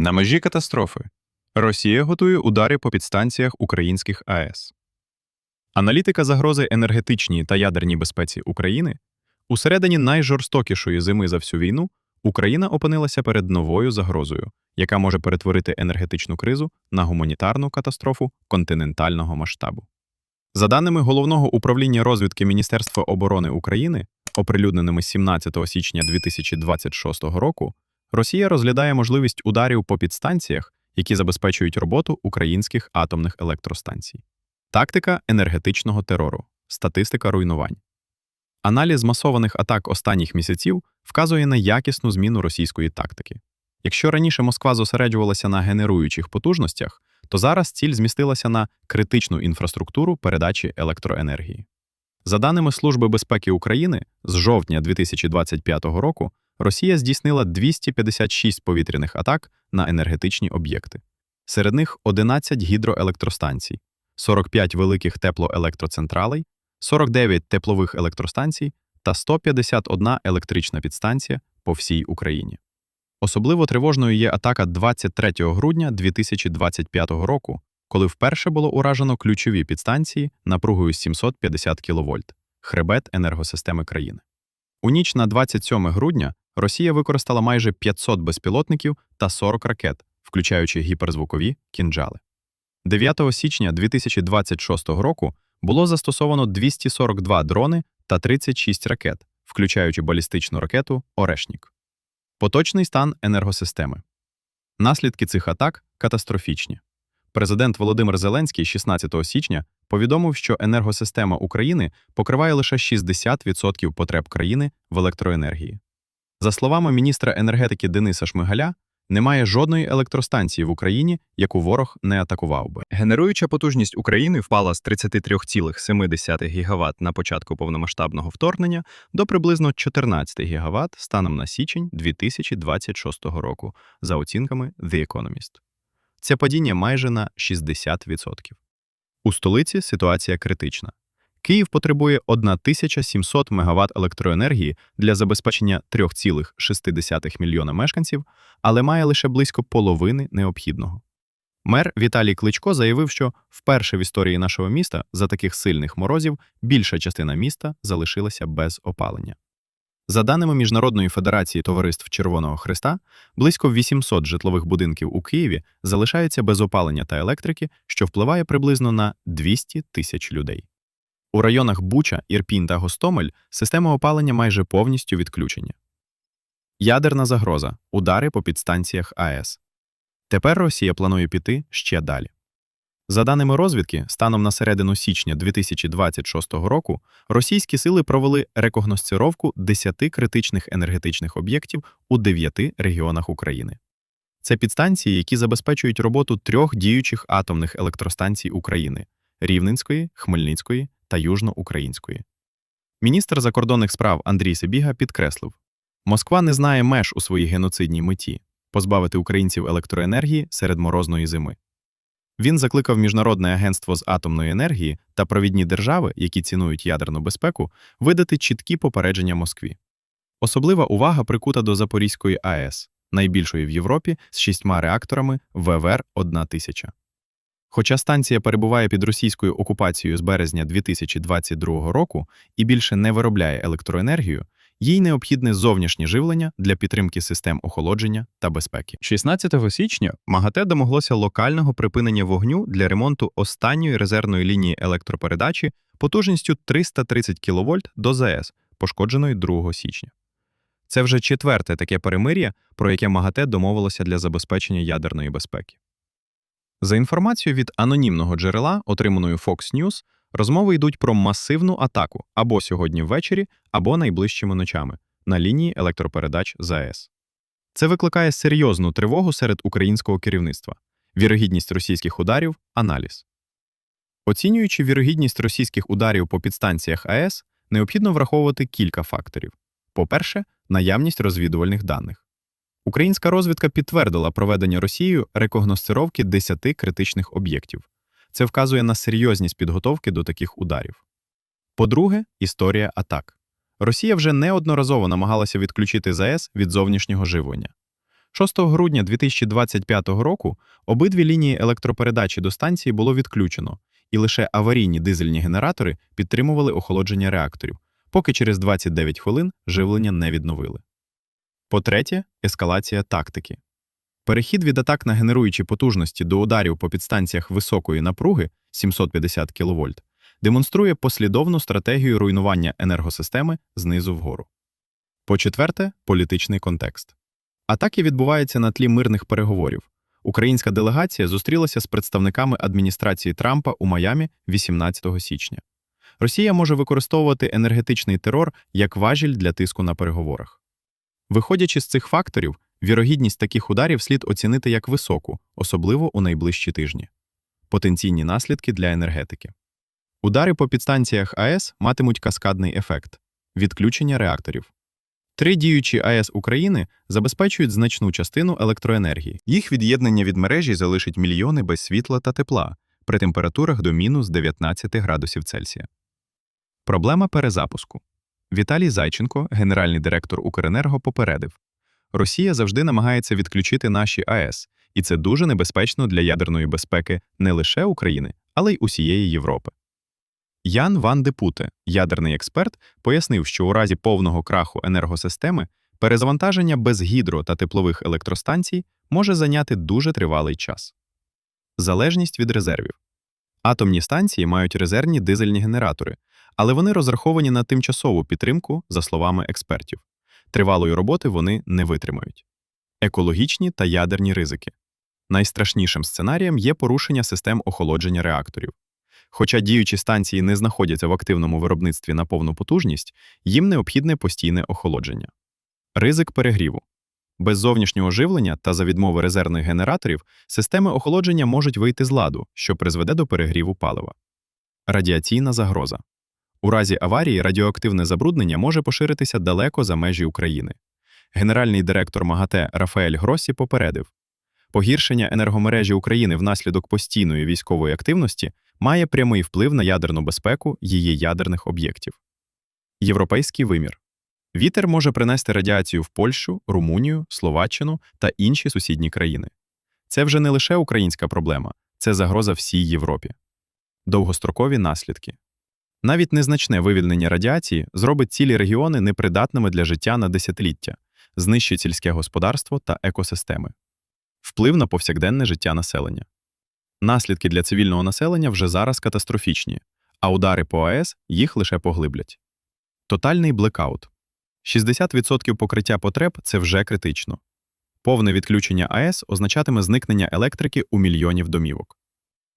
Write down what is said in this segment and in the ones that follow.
На межі катастрофи Росія готує удари по підстанціях українських АЕС. Аналітика загрози енергетичній та ядерній безпеці України у середині найжорстокішої зими за всю війну Україна опинилася перед новою загрозою, яка може перетворити енергетичну кризу на гуманітарну катастрофу континентального масштабу. За даними Головного управління розвідки Міністерства оборони України, оприлюдненими 17 січня 2026 року, Росія розглядає можливість ударів по підстанціях, які забезпечують роботу українських атомних електростанцій. Тактика енергетичного терору, статистика руйнувань. Аналіз масованих атак останніх місяців вказує на якісну зміну російської тактики. Якщо раніше Москва зосереджувалася на генеруючих потужностях, то зараз ціль змістилася на критичну інфраструктуру передачі електроенергії. За даними Служби безпеки України, з жовтня 2025 року Росія здійснила 256 повітряних атак на енергетичні об'єкти. Серед них 11 гідроелектростанцій, 45 великих теплоелектроцентралей, 49 теплових електростанцій та 151 електрична підстанція по всій Україні. Особливо тривожною є атака 23 грудня 2025 року, коли вперше було уражено ключові підстанції напругою 750 кВт – хребет енергосистеми країни. У ніч на 27 грудня Росія використала майже 500 безпілотників та 40 ракет, включаючи гіперзвукові кінджали. 9 січня 2026 року було застосовано 242 дрони та 36 ракет, включаючи балістичну ракету Орешнік. Поточний стан енергосистеми. Наслідки цих атак катастрофічні. Президент Володимир Зеленський 16 січня повідомив, що енергосистема України покриває лише 60% потреб країни в електроенергії. За словами міністра енергетики Дениса Шмигаля, немає жодної електростанції в Україні, яку ворог не атакував би. Генеруюча потужність України впала з 33,7 ГВт на початку повномасштабного вторгнення до приблизно 14 ГВт станом на січень 2026 року, за оцінками The Economist. Це падіння майже на 60%. У столиці ситуація критична. Київ потребує 1700 МВт електроенергії для забезпечення 3,6 мільйона мешканців, але має лише близько половини необхідного. Мер Віталій Кличко заявив, що вперше в історії нашого міста за таких сильних морозів більша частина міста залишилася без опалення. За даними Міжнародної федерації товариств Червоного Христа, близько 800 житлових будинків у Києві залишаються без опалення та електрики, що впливає приблизно на 200 тисяч людей. У районах Буча, Ірпінь та Гостомель система опалення майже повністю відключені. Ядерна загроза удари по підстанціях АЕС. Тепер Росія планує піти ще далі. За даними розвідки, станом на середину січня 2026 року російські сили провели рекогносцировку 10 критичних енергетичних об'єктів у 9 регіонах України. Це підстанції, які забезпечують роботу трьох діючих атомних електростанцій України Рівненської, Хмельницької та Южноукраїнської. Міністр закордонних справ Андрій Себіга підкреслив: Москва не знає меж у своїй геноцидній меті позбавити українців електроенергії серед морозної зими. Він закликав Міжнародне агентство з атомної енергії та провідні держави, які цінують ядерну безпеку, видати чіткі попередження Москві. Особлива увага прикута до Запорізької АЕС, найбільшої в Європі з шістьма реакторами ВВР 1000 Хоча станція перебуває під російською окупацією з березня 2022 року і більше не виробляє електроенергію, їй необхідне зовнішнє живлення для підтримки систем охолодження та безпеки. 16 січня МАГАТЕ домоглося локального припинення вогню для ремонту останньої резервної лінії електропередачі потужністю 330 кВт до ЗАЕС, пошкодженої 2 січня. Це вже четверте таке перемир'я, про яке МАГАТЕ домовилося для забезпечення ядерної безпеки. За інформацією від анонімного джерела, отриманою Fox News, розмови йдуть про масивну атаку або сьогодні ввечері, або найближчими ночами на лінії електропередач ЗАЕС. Це викликає серйозну тривогу серед українського керівництва, вірогідність російських ударів, аналіз. Оцінюючи вірогідність російських ударів по підстанціях АЕС, необхідно враховувати кілька факторів: по-перше, наявність розвідувальних даних. Українська розвідка підтвердила проведення Росією рекогносцировки 10 критичних об'єктів. Це вказує на серйозність підготовки до таких ударів. По-друге, історія атак. Росія вже неодноразово намагалася відключити ЗАЕС від зовнішнього живлення. 6 грудня 2025 року обидві лінії електропередачі до станції було відключено, і лише аварійні дизельні генератори підтримували охолодження реакторів, поки через 29 хвилин живлення не відновили. По-третє, ескалація тактики. Перехід від атак на генеруючі потужності до ударів по підстанціях високої напруги 750 кВт демонструє послідовну стратегію руйнування енергосистеми знизу вгору. По-четверте, політичний контекст. Атаки відбуваються на тлі мирних переговорів. Українська делегація зустрілася з представниками адміністрації Трампа у Майамі 18 січня. Росія може використовувати енергетичний терор як важіль для тиску на переговорах. Виходячи з цих факторів, вірогідність таких ударів слід оцінити як високу, особливо у найближчі тижні. Потенційні наслідки для енергетики. Удари по підстанціях АЕС матимуть каскадний ефект відключення реакторів. Три діючі АЕС України забезпечують значну частину електроенергії. Їх від'єднання від мережі залишить мільйони без світла та тепла при температурах до мінус 19 градусів Цельсія. Проблема перезапуску. Віталій Зайченко, генеральний директор Укренерго, попередив: Росія завжди намагається відключити наші АЕС, і це дуже небезпечно для ядерної безпеки не лише України, але й усієї Європи. Ян Ван Депуте, ядерний експерт, пояснив, що у разі повного краху енергосистеми перезавантаження без гідро та теплових електростанцій може зайняти дуже тривалий час. Залежність від резервів. Атомні станції мають резервні дизельні генератори, але вони розраховані на тимчасову підтримку, за словами експертів. Тривалої роботи вони не витримають. Екологічні та ядерні ризики. Найстрашнішим сценарієм є порушення систем охолодження реакторів. Хоча діючі станції не знаходяться в активному виробництві на повну потужність, їм необхідне постійне охолодження. Ризик перегріву. Без зовнішнього живлення та за відмови резервних генераторів системи охолодження можуть вийти з ладу, що призведе до перегріву палива. Радіаційна загроза. У разі аварії радіоактивне забруднення може поширитися далеко за межі України. Генеральний директор МАГАТЕ Рафаель Гроссі попередив, погіршення енергомережі України внаслідок постійної військової активності має прямий вплив на ядерну безпеку її ядерних об'єктів. Європейський вимір. Вітер може принести радіацію в Польщу, Румунію, Словаччину та інші сусідні країни. Це вже не лише українська проблема, це загроза всій Європі. Довгострокові наслідки. Навіть незначне вивільнення радіації зробить цілі регіони непридатними для життя на десятиліття, знищить сільське господарство та екосистеми. Вплив на повсякденне життя населення. Наслідки для цивільного населення вже зараз катастрофічні, а удари по АЕС їх лише поглиблять. Тотальний блекаут. 60% покриття потреб це вже критично. Повне відключення АЕС означатиме зникнення електрики у мільйонів домівок.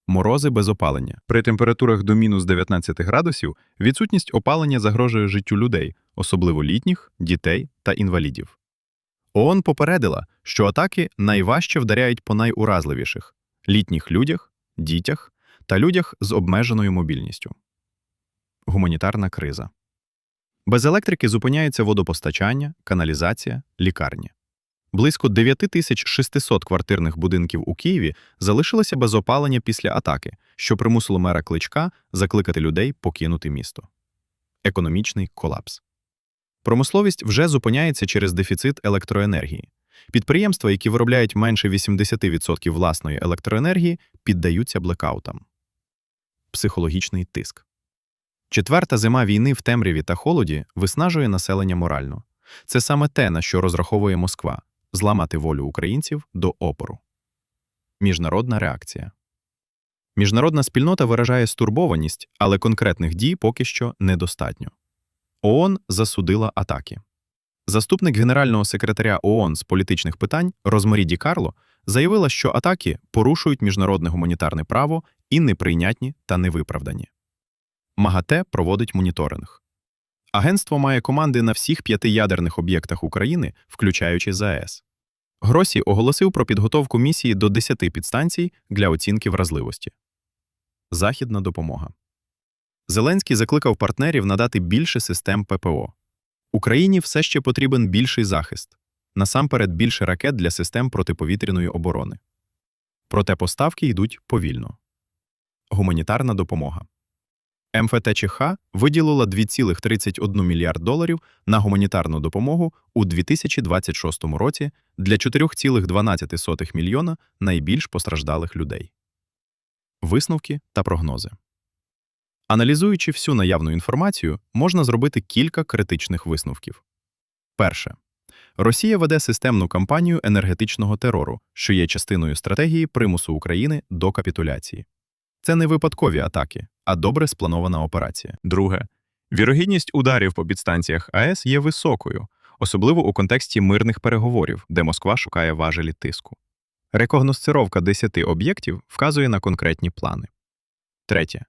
Морози без опалення. При температурах до мінус 19 градусів відсутність опалення загрожує життю людей, особливо літніх, дітей та інвалідів. ООН попередила, що атаки найважче вдаряють по найуразливіших літніх людях, дітях та людях з обмеженою мобільністю. Гуманітарна криза. Без електрики зупиняється водопостачання, каналізація, лікарні. Близько 9600 квартирних будинків у Києві залишилися без опалення після атаки, що примусило мера Кличка закликати людей покинути місто. Економічний колапс. Промисловість вже зупиняється через дефіцит електроенергії. Підприємства, які виробляють менше 80% власної електроенергії, піддаються блекаутам. Психологічний тиск. Четверта зима війни в темряві та холоді виснажує населення морально. Це саме те, на що розраховує Москва зламати волю українців до опору. Міжнародна реакція. Міжнародна спільнота виражає стурбованість, але конкретних дій поки що недостатньо. ООН засудила атаки. Заступник генерального секретаря ООН з політичних питань Розмарі Ді Карло заявила, що атаки порушують міжнародне гуманітарне право і неприйнятні та невиправдані. МАГАТЕ проводить моніторинг. Агентство має команди на всіх п'яти ядерних об'єктах України, включаючи ЗАЕС. Гросі оголосив про підготовку місії до 10 підстанцій для оцінки вразливості. Західна допомога. Зеленський закликав партнерів надати більше систем ППО. Україні все ще потрібен більший захист, насамперед більше ракет для систем протиповітряної оборони. Проте поставки йдуть повільно. Гуманітарна допомога. МФТЧХ виділила 2,31 мільярд доларів на гуманітарну допомогу у 2026 році для 4,12 мільйона найбільш постраждалих людей. Висновки та прогнози. Аналізуючи всю наявну інформацію, можна зробити кілька критичних висновків. Перше. Росія веде системну кампанію енергетичного терору, що є частиною стратегії примусу України до капітуляції. Це не випадкові атаки, а добре спланована операція. Друге, вірогідність ударів по підстанціях АЕС є високою, особливо у контексті мирних переговорів, де Москва шукає важелі тиску. Рекогносцировка 10 об'єктів вказує на конкретні плани. Третє.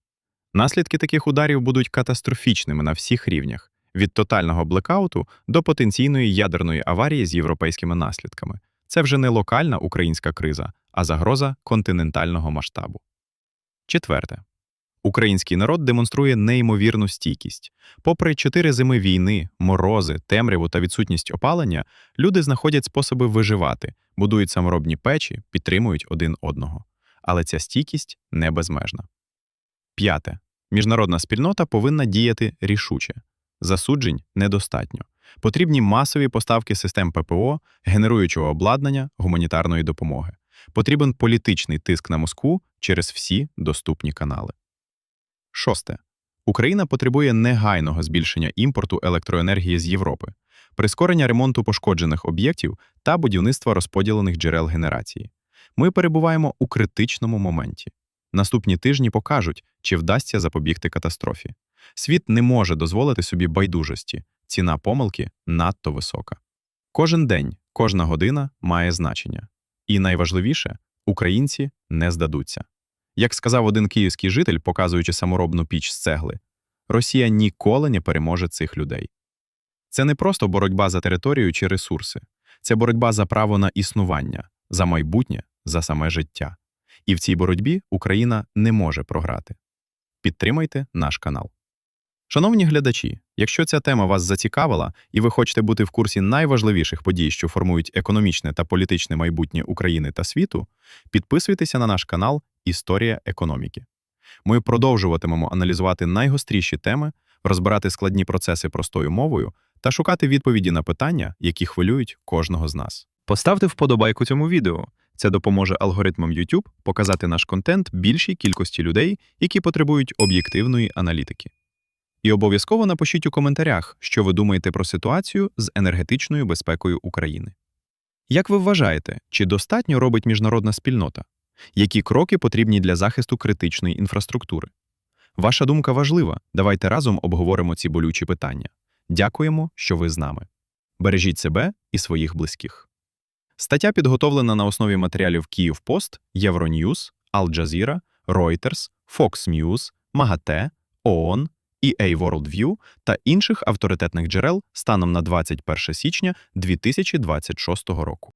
Наслідки таких ударів будуть катастрофічними на всіх рівнях від тотального блекауту до потенційної ядерної аварії з європейськими наслідками. Це вже не локальна українська криза, а загроза континентального масштабу. Четверте. Український народ демонструє неймовірну стійкість. Попри чотири зими війни, морози, темряву та відсутність опалення, люди знаходять способи виживати, будують саморобні печі, підтримують один одного. Але ця стійкість не безмежна. П'яте. Міжнародна спільнота повинна діяти рішуче. Засуджень недостатньо. Потрібні масові поставки систем ППО, генеруючого обладнання, гуманітарної допомоги. Потрібен політичний тиск на Москву через всі доступні канали. Шосте. Україна потребує негайного збільшення імпорту електроенергії з Європи, прискорення ремонту пошкоджених об'єктів та будівництва розподілених джерел генерації. Ми перебуваємо у критичному моменті. Наступні тижні покажуть, чи вдасться запобігти катастрофі. Світ не може дозволити собі байдужості, ціна помилки надто висока. Кожен день, кожна година має значення. І найважливіше українці не здадуться. Як сказав один київський житель, показуючи саморобну піч з цегли, Росія ніколи не переможе цих людей. Це не просто боротьба за територію чи ресурси, це боротьба за право на існування, за майбутнє, за саме життя. І в цій боротьбі Україна не може програти. Підтримайте наш канал. Шановні глядачі, якщо ця тема вас зацікавила і ви хочете бути в курсі найважливіших подій, що формують економічне та політичне майбутнє України та світу, підписуйтеся на наш канал Історія економіки. Ми продовжуватимемо аналізувати найгостріші теми, розбирати складні процеси простою мовою та шукати відповіді на питання, які хвилюють кожного з нас. Поставте вподобайку цьому відео. Це допоможе алгоритмам YouTube показати наш контент більшій кількості людей, які потребують об'єктивної аналітики. І обов'язково напишіть у коментарях, що ви думаєте про ситуацію з енергетичною безпекою України. Як ви вважаєте, чи достатньо робить міжнародна спільнота? Які кроки потрібні для захисту критичної інфраструктури? Ваша думка важлива. Давайте разом обговоримо ці болючі питання. Дякуємо, що ви з нами. Бережіть себе і своїх близьких. Стаття підготовлена на основі матеріалів Київпост, Євроньюз, Ал-Джазіра, Reuters, Fox News, МАГАТЕ, ООН, EA Worldview та інших авторитетних джерел станом на 21 січня 2026 року.